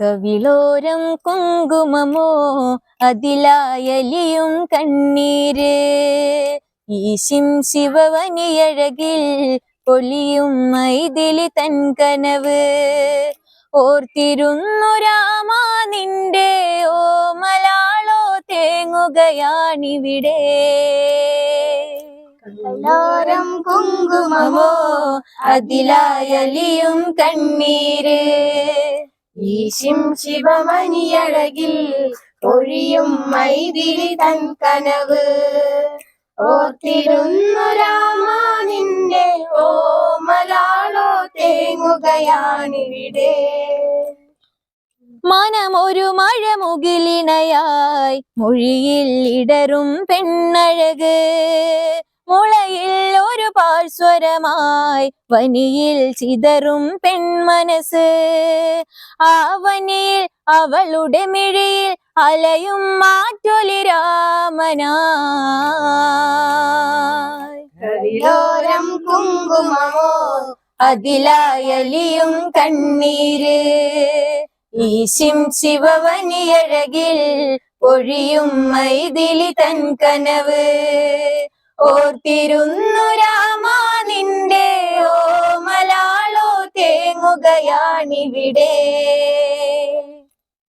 കവിളോരം കുങ്കുമമോ അതിലായലിയും കണ്ണീര്. ഈശിം ശിവവനിയഴകിൽ പൊലിയും മൈതിലി തൻ കനവ്. ഓർത്തിരുന്നു രാമാ നിന്റെ ഓ മലാളോ തേങ്ങുകയാണിവിടെ. കല്ലോരം കുങ്കുമമോ മമോ അതിലായലിയും കണ്ണീര്. ഈശിം ശിവമണിയഴകിൽ ഒഴിയും മൈതിരി തൻ കനവ്. ഓർത്തിരുന്നു രാമ നിന്റെ ഓമലാളോ തേങ്ങുകയാണിവിടെ മനം ഒരു മഴ മഴമുകിലിണയായി മൊഴിയിൽ ഇടറും പെണ്ണഴക്. മുളയിൽ ഒരു പാഴ്സ്വരമായി വനിയിൽ ചിതറും പെൺമനസ് ആ വനിയിൽ അവളുടെ മിഴിയിൽ അലയും മാറ്റൊലി രാമനോരം കുങ്കുമമോ അതിലായലിയും കണ്ണീര്. ഈശിം ശിവവനിയഴകിൽ പൊഴിയും മൈതിലി തൻ കനവ്. ഓർത്തിരുന്നു രാമാ യോഗയാണിവിടെ